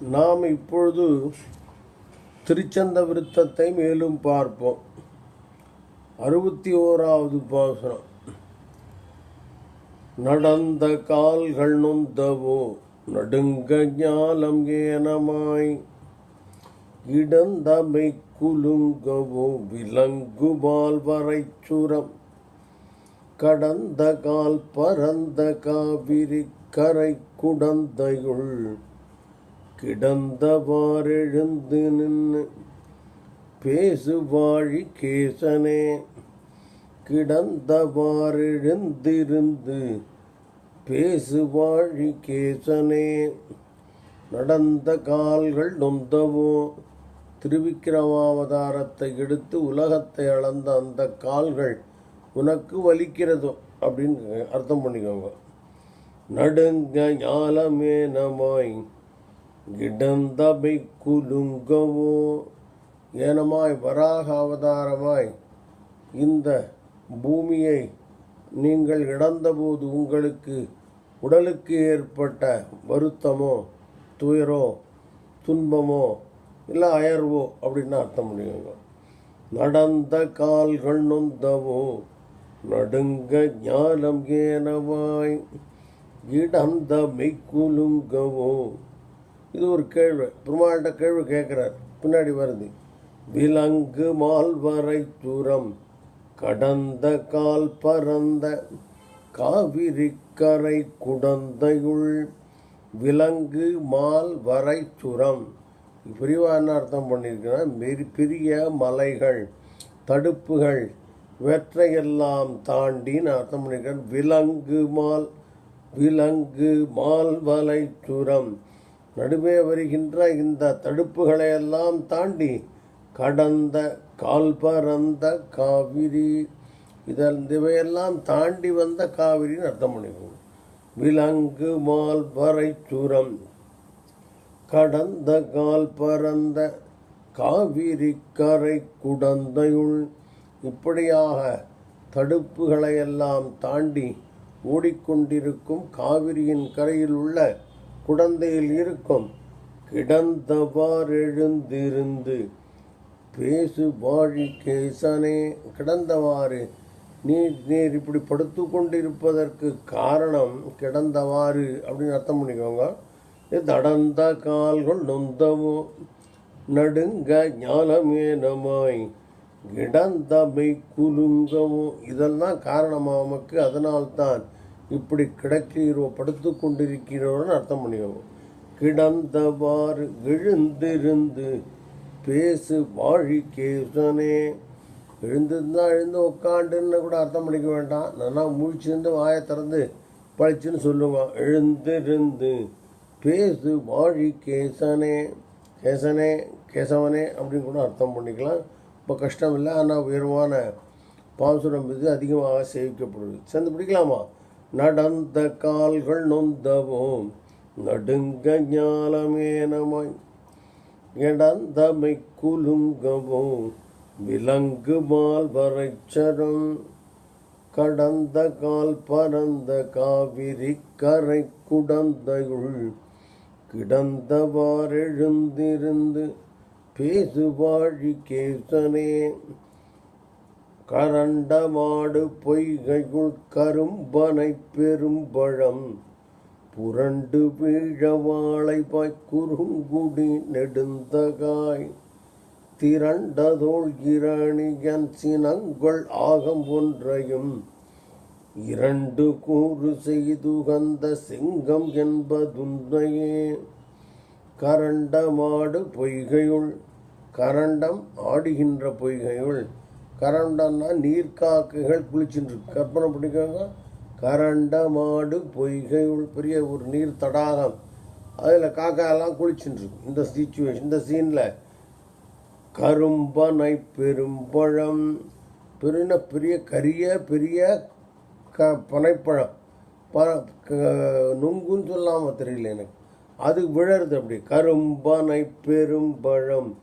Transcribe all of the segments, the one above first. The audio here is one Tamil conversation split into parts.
நாம் இப்பொழுது திருச்சந்த விருத்தத்தை மேலும் பார்ப்போம். அறுபத்தி ஓராவது பாசனம். நடந்த கால்கள் நொந்தவோ நடுங்க ஞாலம் ஏனமாய் இடந்தமை குலுங்கவோ விலங்குபால் வரைச்சுரம் கடந்த கால் பரந்த காவிரி கரை குடந்தையுள் கிடந்தவாறெழுந்து நின்று பேசுவாழி கேசனே கிடந்தவாறெழுந்திருந்து பேசுவாழி கேசனே நடந்த கால்கள் நொந்தவோ திருவிக்கிரமாவதாரத்தை எடுத்து உலகத்தை அளந்த அந்த கால்கள் உனக்கு வலிக்கிறதோ அப்படின்னு அர்த்தம் பண்ணிக்கோங்க. நடுங்க ஞாலமேனமாய் கிடந்தபை குலுங்கவோ ஏனமாய் வராக அவதாரமாய் இந்த பூமியை நீங்கள் இழந்தபோது உங்களுக்கு உடலுக்கு ஏற்பட்ட வருத்தமோ துயரோ துன்பமோ இல்லை அயர்வோ அப்படின்னு அர்த்தம் பண்ணிக்கோங்க. நடந்த கால்கள் நொந்தவோ நடுங்க ஞானம் ஏனவாய் இடந்த மெய்க்குலுங்கவோ இது ஒரு கேள்வி. பெருமாள்கிட்ட கேள்வி கேட்குறார். பின்னாடி வருது. விலங்கு மால்வரை தூரம் கடந்த கால் பரந்த காவிரி கரை குடந்தையுள் விலங்கு மால் வரை சுரம் பிரிவா என்ன அர்த்தம் பண்ணியிருக்கிறேன் மெரி பெரிய மலைகள் தடுப்புகள் இவற்றையெல்லாம் தாண்டின்னு அர்த்தம் பண்ணியிருக்கிறேன் விலங்கு மால் விலங்கு மால் வலை சுரம் நடுவே வருகின்ற இந்த தடுப்புகளையெல்லாம் தாண்டி கடந்த கால்பரந்த காவிரி இதில் இவையெல்லாம் தாண்டி வந்த காவிரின்னு அர்த்தம் பண்ணிக்கணும் விலங்கு மால் வரை சுரம் கடந்த கால் பரந்த காவிரி கரை குடந்தையுள். இப்படியாக தடுப்புகளையெல்லாம் தாண்டி ஓடிக்கொண்டிருக்கும் காவிரியின் கரையில் உள்ள குடந்தையில் இருக்கும். கிடந்தவாறெழுந்திருந்து பேசு வாழி கேசனே. கிடந்தவாறு நீர் நீர் இப்படி படுத்து கொண்டிருப்பதற்கு காரணம் கிடந்தவாறு அப்படின்னு அர்த்தம் பண்ணிக்கோங்க. இது நடந்த கால்கள் நொந்தவோ நடுங்க ஞானமேனமாய் கிடந்தமை குலுங்கவோ இதெல்லாம் காரணமாக நமக்கு அதனால்தான் இப்படி கிடக்கிறோ படுத்து கொண்டிருக்கிறோன்னு அர்த்தம் பண்ணிக்கணும் கிடந்தவாறு எழுந்திருந்து பேசு வாழி கேசனே. எழுந்திருந்தா எழுந்து உட்காண்டுன்னு கூட அர்த்தம் பண்ணிக்க வேண்டாம். நல்லா முழிச்சிருந்து வாயை திறந்து பழிச்சுன்னு சொல்லுவான் எழுந்திருந்து பேசு வாழி கேசனே. கேசனே கேசவனே அப்படின்னு கூட அர்த்தம் பண்ணிக்கலாம். இப்போ கஷ்டம் இல்லை ஆனால் உயர்வான பாசுரம் இது அதிகமாக சேவிக்கப்படுது. சேர்ந்து பிடிக்கலாமா? நடந்த கால்கள் நொந்தவோம் நடுங்க ஞாலமேனமாய் இடந்தமை குலுங்கவும் விலங்கு மால் வரைச்சரம். கடந்த கால் பரந்த காவிரி கரை குடந்தையுள் கிடந்தவாறெழுந்திருந்து பேசுவாழி கேசனே. கரண்ட மாடு பொய்கையுள் கரும்பனை பெரும்பழம் புரண்டு வீழவாளை பாய் குறுங்குடி நெடுந்தகாய் திரண்டதோள் இரணியன் சினங்கள் ஆகம் ஒன்றையும் இரண்டு கூறு செய்துகந்த சிங்கம் என்பதுன்னையே. கரண்ட மாடு பொய்கையுள் கரண்டம் ஆடுகின்ற பொய்கையுள் கரண்டன்னா நீர்க்காக்குகள் குளிச்சுட்டு கற்பனை பண்ணிக்கோங்க. கரண்ட மாடு பொய்கை பெரிய ஒரு நீர் தடாகம். அதில் காக்காயெல்லாம் குளிச்சுட்டு இந்த சுச்சுவேஷன் இந்த சீனில் கரும்பனை பெரும்பழம். பெருன பெரிய கரிய பெரிய க பனைப்பழம். ப க- நுங்குன்னு சொல்லாமல் தெரியல எனக்கு. அது விழருது அப்படி கரும்பனை பெரும்பழம்.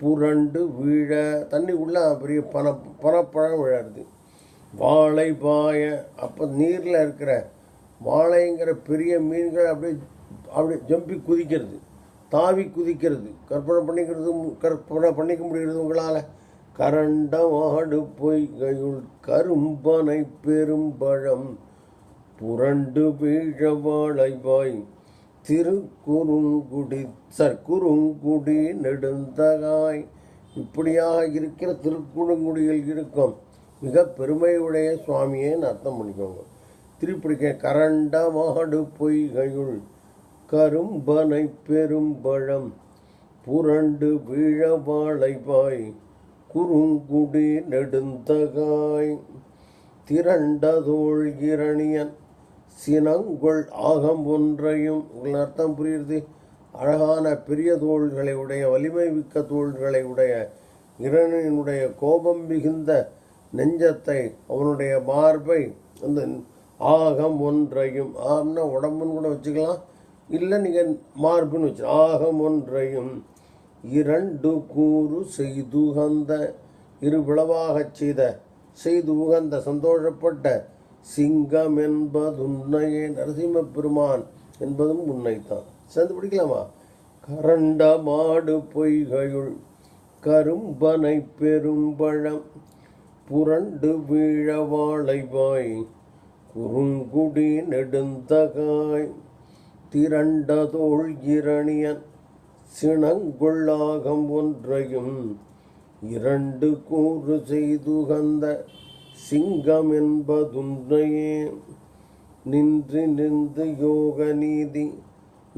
புரண்டு வீழ தண்ணி உள்ள பெரிய பன பனப்பழம் விழருது வாழை பாய அப்போ நீரில் இருக்கிற வாழைங்கிற பெரிய மீன்கள் அப்படியே அப்படியே ஜம்பி குதிக்கிறது தாவி குதிக்கிறது. கற்பனை பண்ணிக்கிறது கற்பனை பண்ணிக்க முடிகிறது உங்களால். கரண்டமாடு பொய்கையுள் கரும்பனை பெரும்பழம். புரண்டு வீழ வாழைவாய் திருக்குறுங்குடி சர் குறுங்குடி நெடுந்தகாய். இப்படியாக இருக்கிற திருக்குறுங்குடியில் இருக்கும். மிக பெருமையுடைய சுவாமியேன்னு அர்த்தம் பண்ணிக்கோங்க. திருப்பிடிக்க கரண்ட மாடு பொய்கையுள் கரும்பனை பெரும்பழம் புரண்டு வீழ வாழைவாய் குறுங்குடி நெடுந்தகாய் திரண்டதோள் இரணியன் சினங்கொள் ஆகம் ஒன்றையும் உங்கள் அர்த்தம் புரியுது அழகான பெரிய தோள்களை உடைய வலிமை மிக்க தோள்களை உடைய இரணியனுடைய கோபம் மிகுந்த நெஞ்சத்தை அவனுடைய மார்பை அந்த ஆகம் ஒன்றையும். ஆம்னா உடம்புன்னு கூட வச்சுக்கலாம். இல்லை நீங்கள் மார்புன்னு வச்சு ஆகம் ஒன்றையும். இரண்டு கூறு செய்துகந்த இரு விளவாகச் செய்த செய்து உகந்த சந்தோஷப்பட்ட சிங்கம் என்பதுன்னையே நரசிம்ம பெருமான் என்பதும் உன்னைத்தான். சேர்ந்து பிடிக்கலாமா? கரண்ட மாடு பொய்கையுள் கரும்பனை பெரும்பழம் புரண்டு வீழ வாழைவாய் குறுங்குடி நெடுந்தகாய் திரண்டதோள் இரணியன் சினங்கொள்ளாகம் ஒன்றையும் இரண்டு கூறு செய்துகந்த சிங்கம் என்பதுன்னையே நின்று நின்று யோக நீதி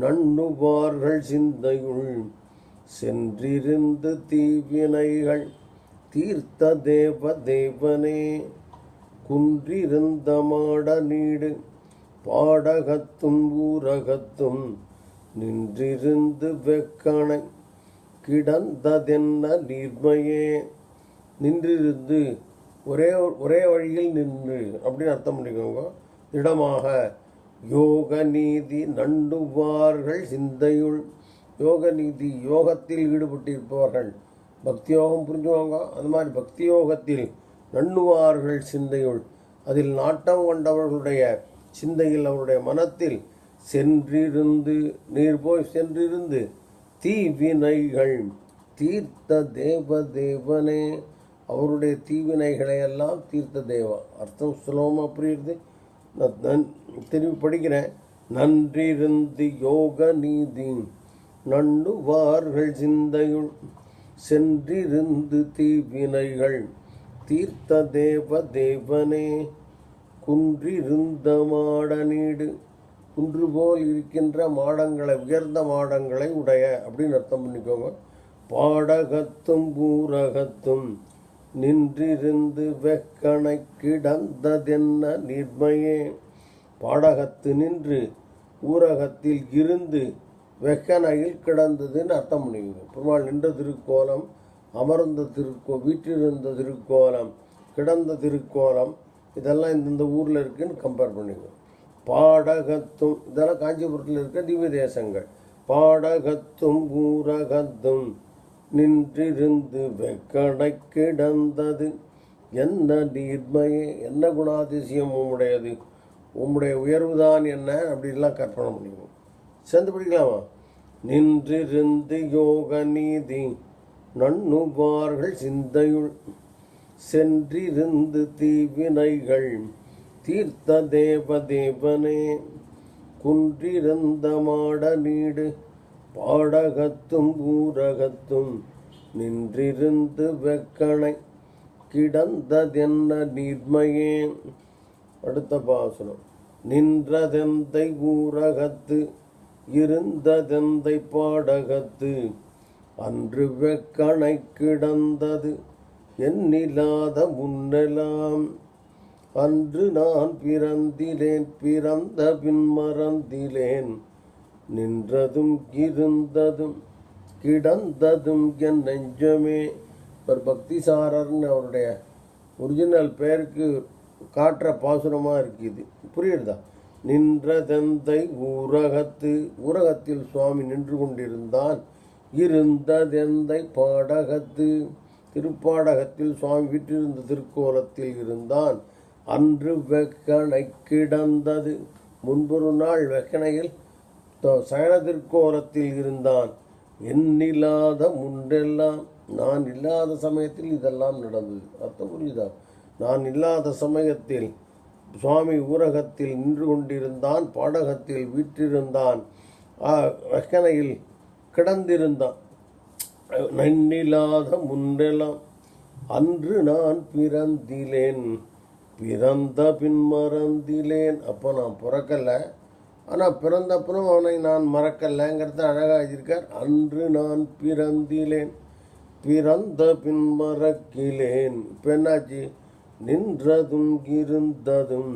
நண்ணுவார்கள் சிந்தையுள் சென்றிருந்து தீவினைகள் தீர்த்த தேவ தேவனே. குன்றிருந்த மாட நீடு பாடகத்தும் ஊரகத்தும் நின்றிருந்து வெக்கணை கிடந்ததென்ன நீர்மையே. நின்றிருந்து ஒரே ஒரே வழியில் நின்று அப்படின்னு அர்த்தம் பண்ணிக்கோங்க. திடமாக யோக நீதி நண்டுவார்கள் சிந்தையுள். யோக நீதி யோகத்தில் ஈடுபட்டிருப்பவர்கள். பக்தி யோகம் புரிஞ்சுவாங்க அந்த மாதிரி பக்தி யோகத்தில் நண்ணுவார்கள் சிந்தையுள். அதில் நாட்டம் கொண்டவர்களுடைய சிந்தையில் அவருடைய மனத்தில் சென்றிருந்து நீர் போய் சென்றிருந்து தீவினைகள் தீர்த்த தேவ தேவனே. அவருடைய தீவினைகளை எல்லாம் தீர்த்த தேவா. அர்த்தம் சுலபமாக புரியுது நான் நன் திரும்பி படிக்கிறேன். நன்றிருந்து யோக நீதி நண்ணுவார்கள் சிந்தையுள் சென்றிருந்து தீவினைகள் தீர்த்த தேவ தேவனே குன்றிருந்த மாட நீடு குன்று போல் இருக்கின்ற மாடங்களை உயர்ந்த மாடங்களை உடைய அப்படின்னு அர்த்தம் பண்ணிக்கோங்க. பாடகத்தும் பூரகத்தும் நின்றிருந்து வெக்கணை கிடந்ததென்ன நிர்மையே? பாடகத்து நின்று ஊரகத்தில் இருந்து வெக்கணையில் கிடந்ததுன்னு அர்த்தம் பண்ணிக்கணும் பெருமாள் நின்ற திருக்கோலம் அமர்ந்த திருக்கோ வீட்டிலிருந்த திருக்கோலம் கிடந்த திருக்கோலம் இதெல்லாம் இந்தந்த ஊரில் இருக்குன்னு கம்பேர் பண்ணிக்கணும் பாடகத்தும் இதெல்லாம் காஞ்சிபுரத்தில் இருக்க திவ்ய தேசங்கள் பாடகத்தும் ஊரகத்தும் நின்றிருந்து வெக்கடை கிடந்தது. என்ன நீர்மையே என்ன குணாதிசயம் உம்முடையது? உம்முடைய உயர்வுதான் என்ன? அப்படின்லாம் கற்பனை பண்ணிக்கணும் சேர்ந்து படிக்கலாமா? நின்றிருந்து யோக நீதி நண்ணுவார்கள் சிந்தையுள் சென்றிருந்து தீவினைகள் தீர்த்த தேவ தேவனே குன்றிருந்த மாட நீடு பாடகத்தும் ஊரகத்தும் நின்றிருந்து வெக்கணை கிடந்ததென்ன நீர்மையே? அடுத்த பாசனம் நின்றதெந்தை ஊரகத்து இருந்ததெந்தை பாடகத்து அன்று வெக்கணை கிடந்தது எண்ணில்லாத முன்னெலாம். அன்று நான் பிறந்திலேன் பிறந்த பின் மறந்திலேன். நின்றதும் இருந்ததும் கிடந்ததும் என் நெஞ்சமே. ஒரு பக்திசாரர்னு அவருடைய ஒரிஜினல் பேருக்கு காட்டுற பாசுரமாக இருக்குது. புரியுறதா? நின்றதெந்தை ஊரகத்து ஊரகத்தில் சுவாமி நின்று கொண்டிருந்தான். இருந்ததெந்தை பாடகத்து திருப்பாடகத்தில் சுவாமி விற்றிருந்த திருக்கோலத்தில் இருந்தான். அன்று வெக்கணை கிடந்தது. முன்பொரு நாள் வெக்கணையில் தோ- சயன இருந்தான். எண்ணில்லாத முன்றெல்லாம் நான் இல்லாத சமயத்தில் இதெல்லாம் நடந்தது. அர்த்தம் புரியுதா நான் இல்லாத சமயத்தில் சுவாமி ஊரகத்தில் நின்று கொண்டிருந்தான் பாடகத்தில் வீற்றிருந்தான். ஆ, கிடந்திருந்தான். நன்னில்லாத முன்றெல்லாம் அன்று நான் பிறந்திலேன். பிறந்த பின் மறந்திலேன். அப்போ நான் பிறக்கல. ஆனால் பிறந்தப்புறம் அவனை நான் மறக்கலைங்கிறத அழகாக அன்று நான் பிறந்திலேன் பிறந்த பின் மறக்கிலேன். இப்போ என்னாச்சு? நின்றதும் இருந்ததும்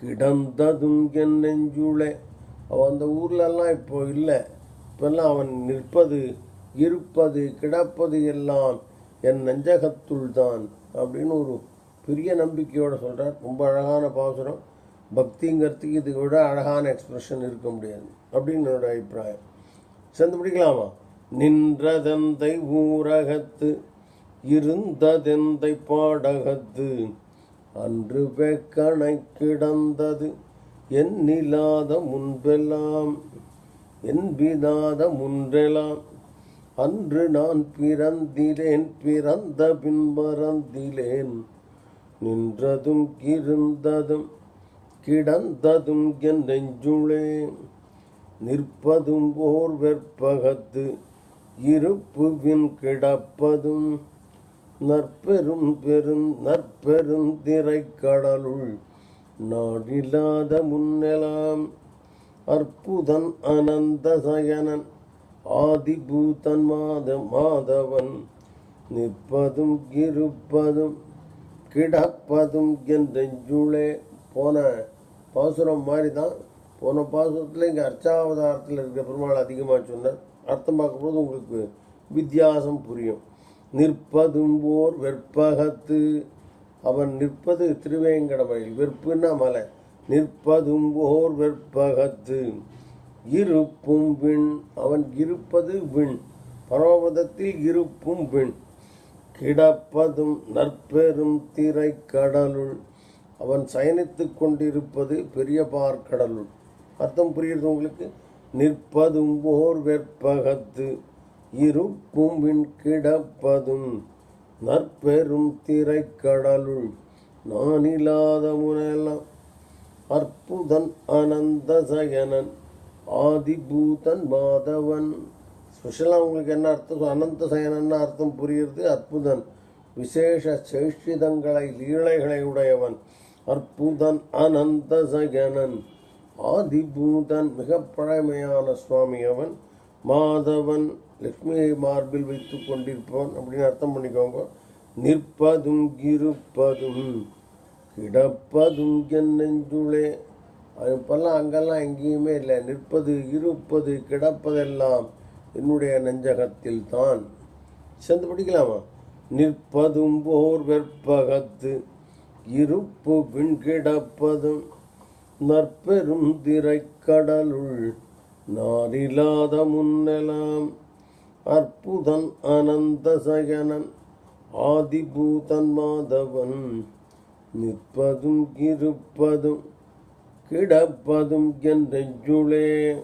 கிடந்ததும் என் நெஞ்சுளே. அவன் அந்த ஊர்லெல்லாம் இப்போ இல்லை. இப்பெல்லாம் அவன் நிற்பது இருப்பது கிடப்பது எல்லாம் என் நெஞ்சகத்துள் தான் அப்படின்னு ஒரு பெரிய நம்பிக்கையோடு சொல்கிறார் ரொம்ப அழகான பாசுரம். பக்திங்கிறதுக்கு இதை விட அழகான எக்ஸ்பிரஷன் இருக்க முடியாது அப்படின்னு என்னோட அபிப்பிராயம். சேர்ந்து பிடிக்கலாமா? நின்றதெந்தை ஊரகத்து இருந்ததெந்தை பாடகத்து அன்று வெக்கணை கிடந்தது எண்ணில்லாத முன்பெல்லாம் என்பிதாத முன்றெல்லாம் அன்று நான் பிறந்திலேன் பிறந்த பின் மறந்திலேன் நின்றதும் இருந்ததும் கிடந்ததும் என் நெஞ்சுளே நிற்பதும் ஓர் வெற்பகத்து இருப்புவின் கிடப்பதும் நற்பெரும் பெரும் நற்பெரும் திரைக்கடலுள் நாடில்லாத முன்னெலாம் அற்புதன் அனந்த சயனன் ஆதிபூதன் மாத மாதவன் நிற்பதும் இருப்பதும் கிடப்பதும் என் நெஞ்சுளே போன பாசுரம் மாதிரி தான் போன பாசுரத்தில் இங்கே அர்ச்சாவதாரத்தில் இருக்கிற பெருமாள் அதிகமாக சொன்னார். அர்த்தம் பார்க்கும்போது உங்களுக்கு வித்தியாசம் புரியும். நிற்பதும் போர் வெற்பகத்து. அவன் நிற்பது திருவேங்கடமலையில் வெற்புன்னா மலை. நிற்பதும் ஓர் வெற்பகத்து. இருப்பும் விண். அவன் இருப்பது விண். பரமபதத்தில் இருப்பும் விண். கிடப்பதும் நற்பெரும் திரை கடலுள் அவன் சயனித்து கொண்டிருப்பது பெரிய பார்க்கடலுள். அர்த்தம் புரியுது உங்களுக்கு? நிற்பதும் ஓர் வெற்பகத்து இருப்பும் விண் கிடப்பதும் நற்பெரும் திரை கடலுள் நான் இல்லாத முனெல்லாம் அற்புதன் அனந்த சயனன் ஆதிபூதன் மாதவன். ஸ்பெஷலாக உங்களுக்கு என்ன அர்த்தம்? அனந்த சயனன்னு அர்த்தம் புரியுறது அற்புதன் விசேஷ சேஷிதங்களை லீலைகளை உடையவன். அற்புதன் அனந்த சகனன். ஆதிபூதன் மிக பழமையான சுவாமி அவன். மாதவன் லக்ஷ்மியை மார்பில் வைத்து கொண்டிருப்பவன். அப்படின்னு அர்த்தம் பண்ணிக்கோங்க. நிற்பதும் இருப்பதும் கிடப்பதும் என் நெஞ்சுளே. அது இப்பெல்லாம் அங்கெல்லாம் எங்கேயுமே இல்லை. நிற்பது இருப்பது கிடப்பதெல்லாம் என்னுடைய நெஞ்சகத்தில் தான். சேர்ந்து படிக்கலாமா? நிற்பதும் போர் வெற்பகத்து இருப்பு விண்கிடப்பதும் நற்பெரும் திரைக்கடலுள் நாரில்லாத முன்னெலாம். அற்புதன் அனந்த சயனன் ஆதிபூதன் மாதவன் நிற்பதும் இருப்பதும் கிடப்பதும் என் நெஞ்சுளே